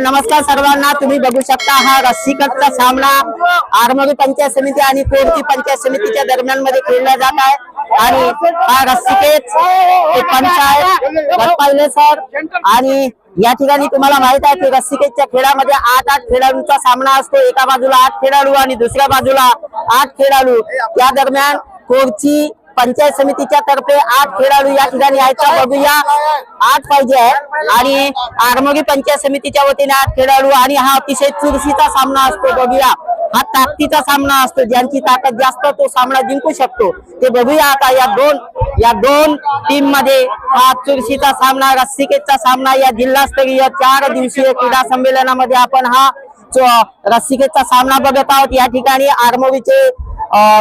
नमस्कार सर्वांना तुम्ही बघू शकता हा रस्सीकटचा सामना. आरमोरी पंचायत समिती आणि कोरची पंचायत समितीच्या दरम्यानमध्ये खेळला जात आहे. आणि हा रस्सीकेच पंचायत आहे सर. आणि या ठिकाणी तुम्हाला माहीत आहे की रस्सीकेच्या खेळामध्ये आठ आठ खेळाडूंचा सामना असतो. एका बाजूला आठ खेळाडू आणि दुसऱ्या बाजूला आठ खेळाडू. त्या दरम्यान कोरची पंचायत समितीच्या तर्फे आठ खेळाडू या ठिकाणी आहेत. बघूया आठ पाहिजे आहे. आणि आरमोगी पंचायत समितीच्या वतीने आठ खेळाडू आणि हा अतिशय चुरशीचा सामना असतो. बघूया हा ताकदीचा सामना असतो. ज्यांची ताकद जास्त तो सामना जिंकू शकतो. ते बघूया आता या दोन या दोन टीममध्ये हा चुरशीचा सामना रस्सिकेचा सामना या जिल्हास्तरीय चार दिवसीय क्रीडा संमेलनामध्ये आपण हा च- रस्सिकेचा सामना बघत आहोत या ठिकाणी आरमोवीचे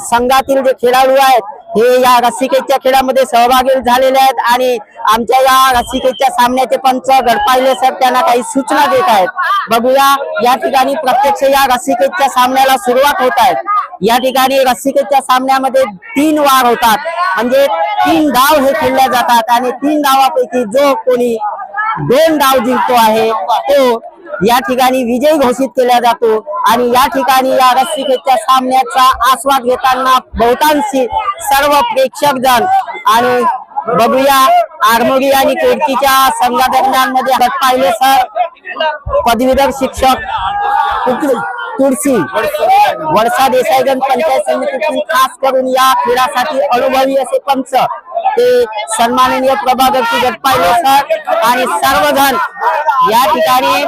संघातील जे खेळाडू आहेत हे या रसिकेच्या खेळामध्ये सहभागी झालेले आहेत आणि आमच्या या रसिकेच्या सामन्याचे पंच गडपाहिले सर त्यांना काही सूचना देत आहेत. बघूया या ठिकाणी प्रत्यक्ष या रस्सिकेच्या सामन्याला सुरुवात होत आहे. या ठिकाणी रसिकेच्या सामन्यामध्ये तीन वार होतात. म्हणजे तीन डाव हे खेळले जातात आणि तीन डावापैकी जो कोणी दोन डाव जिंकतो आहे तो या ठिकाणी विजय घोषित केला जातो आणि या ठिकाणी या रस्सिकेच्या सामन्याचा आस्वाद घेताना बहुतांशी सर्व प्रेक्षक जण आणि बघूया आरमोरी आणि कोर्टीच्या संघादरम्यानमध्ये पाहिले सर. पदवीधर शिक्षक. तुळशी वडसा देसाईगंज पंचायत समितीतून खास करून या खेळासाठी अनुभवी असे पंच ते सन्माननीय प्रभाकरची गटपाहिले सर आणि सर्वजण या ठिकाणी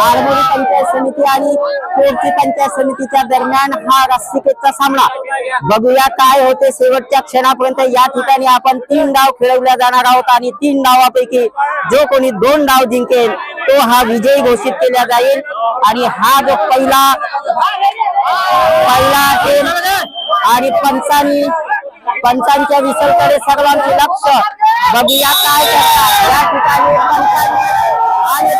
आरमोरी पंचायत समिती आणि कोरची पंचायत समितीच्या दरम्यान हा रस्सिकेचा सामना. बघूया काय होते शेवटच्या क्षणापर्यंत. या ठिकाणी आपण तीन डाव खेळवल्या जाणार आहोत आणि तीन डावापैकी जो कोणी दोन डाव जिंकेल तो हा विजयी घोषित केला जाईल. आणि हा जो पहिला पहिला खेळ आणि पंचांनी पंचांच्या विसरकडे सर्वांचे लक्ष बघूया काय करतात. या ठिकाणी आणि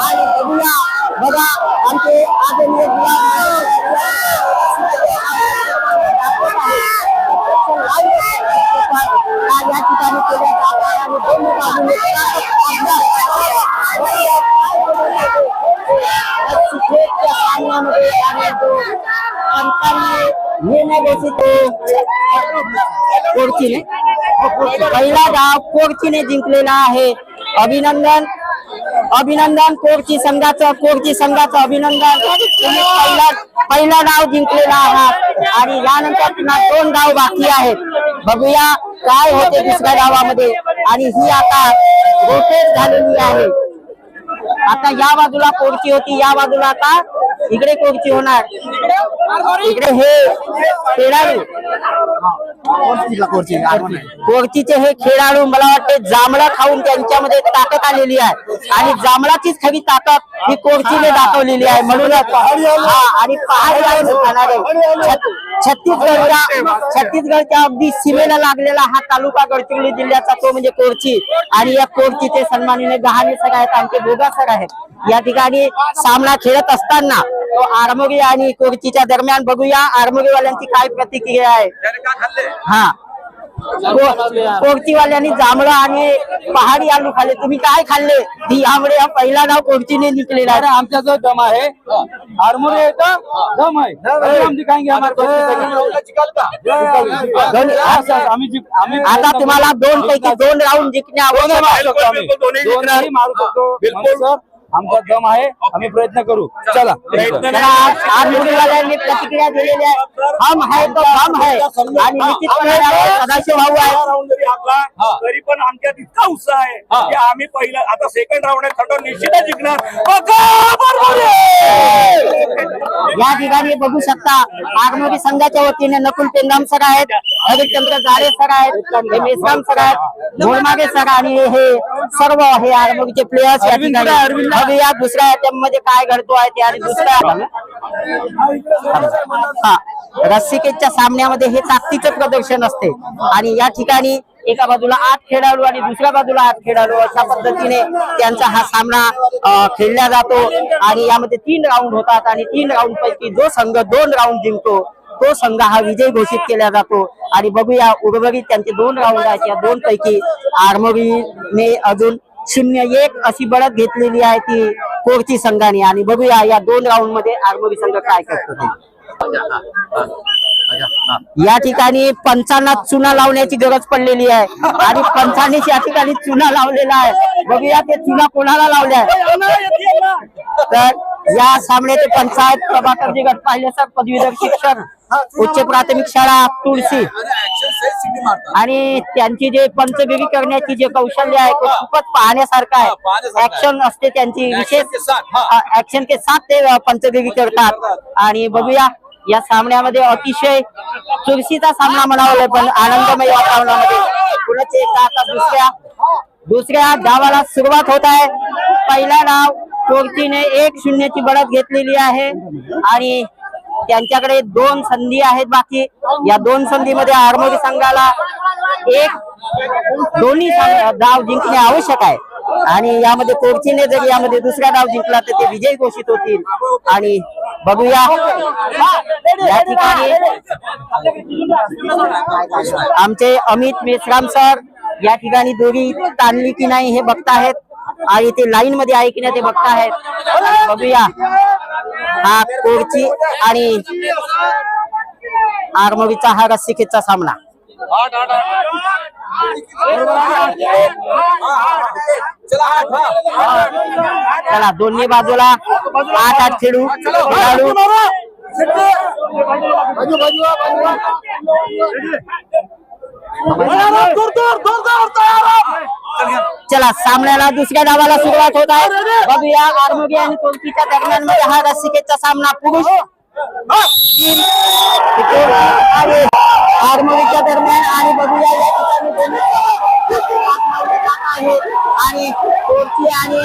आणि बघूया बघा आमचे आदरणीय गुलाब या ठिकाणी केल्या जात आहे आणि दोन्ही बाजूने क्रिकेटच्या सामन्यामध्ये आणि जो पंचांनी निर्णय घोषित कोडचीने पहिला डाव कोडचीने जिंकलेला आहे. अभिनंदन अभिनंदन कोरची संघाचं कोरची संघाचं अभिनंदन. तुम्ही पहिला पहिला डाव जिंकलेला आहात. आणि यानंतर पुन्हा दोन डाव बाकी आहेत. बघूया काय होते दुसऱ्या गावामध्ये? आणि ही आता रोटेट झालेली आहे. आता या बाजूला कोरची होती? या बाजूला आता इकडे कोरची होणार? इकडे हे खेळाडू. कोरचीचे हे खेळाडू मला वाटते जांभळा खाऊन त्यांच्यामध्ये ताकद आलेली आहे. आणि जांभळाचीच खरी ताकद ही कोरचीने दाखवलेली आहे. म्हणूनच आणि पहाडी छत्तीसगडच्या छत्तीसगडच्या अगदी सीमेला लागलेला हा तालुका गडचिरोली जिल्ह्याचा तो म्हणजे कोरची. आणि या कोरचीचे सन्माननीय गहाणे सर आहेत आमचे बोगा सर आहेत. या ठिकाणी सामना खेळत असताना तो आरमोगी आणि कोरचीच्या दरम्यान बघूया. आरमोगीवाल्यांची काय प्रतिक्रिया आहे? हा. कोरचीवाल्यांनी जांभळं आणि पहाडी आलू खाल्ले. तुम्ही काय खाल्ले? ही यामुळे हा पहिला नाव कोरचीने निघलेला आहे. आमचा जो दम आहे येतं दम आता तुम्हाला दोन पैकी दोन राऊंड जिंकणे आवश्यक आहे शकतो आम्ही. दोनही मारू शकतो. आमचा दम आहे आम्ही प्रयत्न करू. चला. त्याला आज आरमोगीवाल्यांनी प्रतिक्रिया दिलेली आहे. हम है तो हम है. आणि निश्चितपणे यावर सदाशिव भाऊ आहे राऊंड जरी आपला तरी पण आमच्यात इतका उत्साह आहे की आम्ही पहिला आता सेकंड राऊंड आहे थर्ड निश्चितच जिंकणार. बघा, बरोबर आहे. या ठिकाणी बघू शकता आगमोगी संघाच्या वतीने नकुल पेंदाम सर आहेत हरिचंद्र जाडे सर आहेत हे मेसराम सर आहेत घोडमागे सर आणि हे सर्व हे आगमोगीचे प्लेयर्स या अरविंद ठिकाणी पुढे, या बघूया दुसऱ्या आयटममध्ये काय घडतो आहे ते आणि दुसऱ्या हा. रस्सिकेच्या सामन्यामध्ये हे ताकदीचं प्रदर्शन असते. आणि या ठिकाणी एका बाजूला आठ खेळाडू आणि दुसऱ्या बाजूला आठ खेळाडू अशा पद्धतीने त्यांचा हा सामना खेळला जातो. आणि यामध्ये तीन राऊंड होतात आणि तीन राऊंड पैकी जो संघ दोन राऊंड जिंकतो तो संघ हा विजय घोषित केला जातो. आणि बघूया उर्वरित त्यांचे दोन राऊंड आहेत. या दोन पैकी आर्मवीने अजून शून्य एक अशी बढत घेतलेली आहे ती कोरची संघाने. आणि बघूया या दोन राऊंडमध्ये आर्मोरी संघ काय करतो ते. या ठिकाणी पंचांना चुना लावण्याची गरज पडलेली आहे. आणि पंचांनीच या ठिकाणी चुना लावलेला आहे. बघूया ते चुना कोणाला लावल्या. तर या सामन्याचे पंचायत प्रभाकर गट पाहिले सर पदवीधर शिक्षण उच्च प्राथमिक शाळा तुळशी. आणि त्यांची जे पंचगिरी करण्याची जे कौशल्य आहे ते खूपच पाहण्यासारखं आहे. ऍक्शन असते त्यांची विशेष. ऍक्शन के साथ ते पंचगिरी करतात. आणि बघूया या सामन्यामध्ये अतिशय चुरशीचा सामना म्हणावा पण आनंदमय वातावरणामध्ये. एकदा आता दुसऱ्या दुसऱ्या डावाला सुरुवात होत आहे. पहिला डाव चोरटीने एक शून्यची बढत घेतलेली आहे. आणि त्यांच्याकडे दोन संधी आहेत बाकी. या दोन संधीमध्ये आरमोरी संघाला एक दोन्ही गाव डाव जिंकणे आवश्यक आहे. आणि यामध्ये कोर्चीने जर यामध्ये दुसरा डाव जिंकला तर ते विजय घोषित होतील. आणि बघूया. या ठिकाणी आमचे अमित मेश्राम सर या ठिकाणी दोरी ताणली की नाही हे बघताहेत. आणि ते लाईन मध्ये आहे की नाही ते बघताहेत. बघूया. हा कोडची आणि आरमोरीचा हा रस्सिकेचा सामना. चला हा दोन्ही बाजूला आठ आठ खेळू. खेळाडू. चला सामन्याला दुसऱ्या डावाला सुरुवात होत आहे. बघूया आरमोगी आणि कोलकीच्या दरम्यानमध्ये हा रस्सिकेचा सामना पुरुष. आणि आरमोगीच्या दरम्यान आणि बघूया या ठिकाणी. आणि कोलकी आणि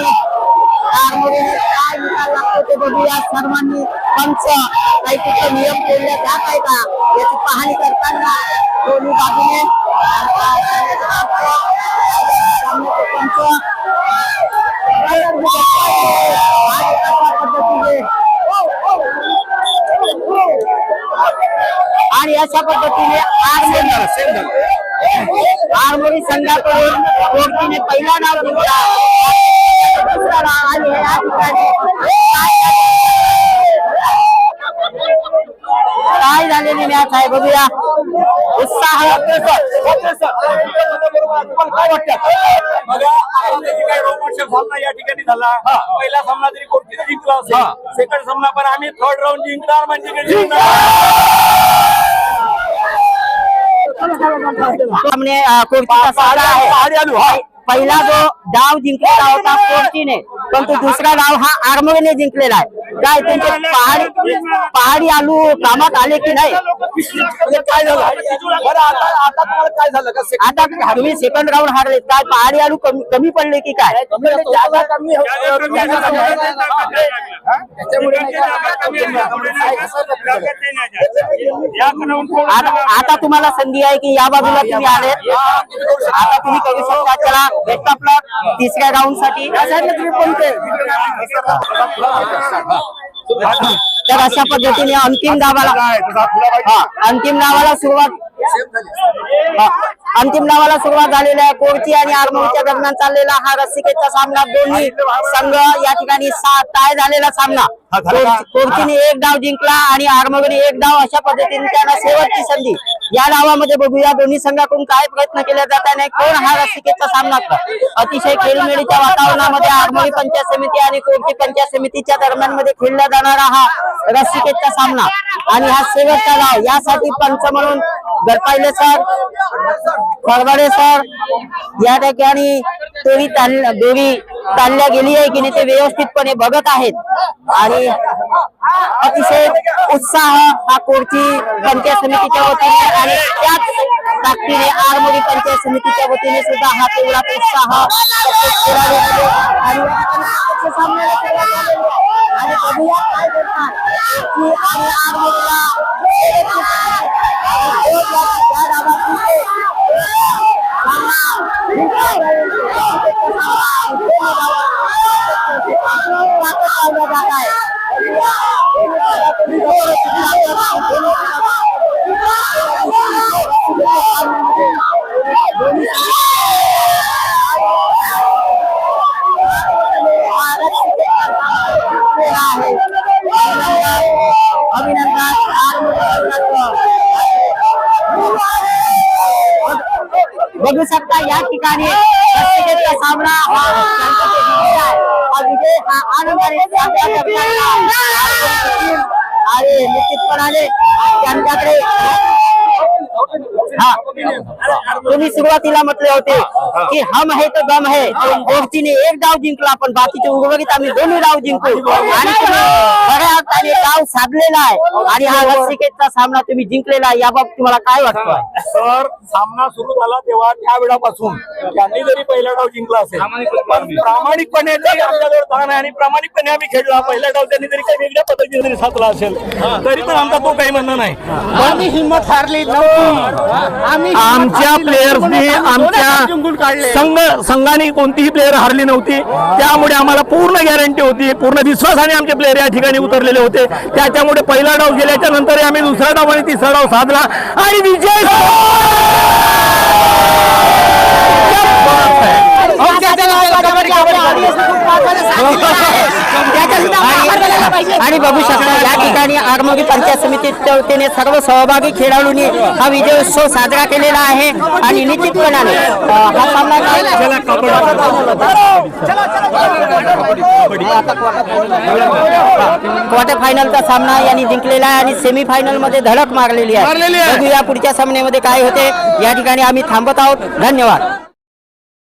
आरमोगीने काय निकाल लागतो ते बघूया. सर्वांनी पंच काही कुठे नियम केले जात आहे का? याची पाहणी करताना दोन्ही बाजूने. आणि अशा पद्धतीने आरमोरी संघाकडून कोर्टीने पहिला डाव जिंकला. दुसरा डाव आणि या ठिकाणी काय झालेली मॅच आहे बघूया. उत्साह काय वाटतं बघा आपण त्याची काही रोमांचक सामना या ठिकाणी झाला पहिला सामना जरी कोणतीने जिंकला असेल सेकंड सामना पण आम्ही थर्ड राऊंड जिंकणार म्हणजे की जिंकणार सामने अं, कोर्टीचा सामना आहे पहिला जो डाव जिंकलेला होता कोर्टीने परंतु दुसरा डाव हा आर्मोरीने जिंकलेला आहे. काय त्यांचे पहाडी पहाडी आलू कामात आले की नाही? काय झालं? बरं आता आता तुम्हाला काय झालं का आता तुम्ही सेकंड राऊंड हारले. काय पहाडी आलू कमी कमी पडले की काय? म्हणजे जागा कमी होत- आता आता तुम्हाला संधी आहे की या बाजूला तुम्ही आले. आता तुम्ही करू शकता. चला तिसऱ्या राऊंडसाठी. तर अशा पद्धतीने अंतिम डावाला हा, अंतिम डावाला सुरुवात अंतिम डावाला सुरुवात झालेली आहे कोरची आणि आरमोरच्या दरम्यान चाललेला हा रसिकेचा सामना. दोन्ही संघ या ठिकाणी सात टाय झालेला सामना. कोरची- कोरचीने एक डाव जिंकला आणि आरमोगने एक डाव अशा पद्धतीने त्यांना शेवटची संधी. या डावामध्ये बघूया दोन्ही संघाकडून काय प्रयत्न केले जात आहे कोण हा रसिकेचा सामना अतिशय खेळमेळीच्या वातावरणामध्ये आरमोरी पंचायत समिती आणि कोणती पंचायत समितीच्या दरम्यानमध्ये खेळला जाणारा हा रसिकेचा सामना. आणि हा शेवटचा डाव यासाठी पंच म्हणून गडपाहिले सर फरवाडे सर या ठिकाणी तोरी ताण दोरी चालल्या गेली आहे की नाही ते व्यवस्थितपणे बघत आहेत. आणि अतिशय उत्साह हा कोरची पंचायत समितीच्या वतीने आणि त्याच ताकदीने आरमोरी पंचायत समितीच्या वतीने सुद्धा हा तेवढाच उत्साह आणि आरमोरीला Yeah. निश्चितपणाने त्यांच्याकडे हा. तुम्ही सुरुवातीला म्हटले होते की हम है तो दम है. कोर्टीने एक डाव जिंकला पण बाकीचे उर्वरित आम्ही दोन्ही डाव जिंकू. आणि खऱ्या अर्थाने डाव साधलेला आहे. आणि हा रस्सिकेटचा सामना तुम्ही जिंकलेला आहे. याबाबत तुम्हाला काय वाटतं? तर सामना सुरू झाला तेव्हा त्या वेळापासून. त्यांनी जरी पहिला डाव जिंकला असेल पण प्रामाणिकपणे जरी आमच्याजवळ दान आहे आणि प्रामाणिकपणे आम्ही खेळला पहिला डाव त्यांनी जरी काही वेगळ्या पद्धतीने जरी साधला असेल तरी पण आमचा तो काही म्हणणं नाही. आम्ही हिंमत हारली आमच्या प्लेयर्सनी आमच्या संघ संघाने कोणतीही प्लेयर हारली नव्हती. त्यामुळे आम्हाला पूर्ण गॅरंटी होती पूर्ण विश्वासाने आमचे प्लेयर या ठिकाणी उतरलेले होते. त्याच्यामुळे पहिला डाव गेल्याच्यानंतर आम्ही दुसरा डाव आणि तिसरा डाव साधला. आणि विजय आणि बघू शकता या ठिकाणी आरमोगी पंचायत समितीच्या वतीने सर्व सहभागी खेळाडूंनी हा विजयोत्सव साजरा केलेला आहे आणि निश्चितपणाने हा सामना क्वार्टर फायनलचा सामना यांनी जिंकलेला आहे आणि सेमी फायनलमध्ये धडक मारलेली आहे. मारलेली आहे. बघूया पुढच्या सामन्यामध्ये काय होते. या ठिकाणी आम्ही थांबत आहोत. धन्यवाद.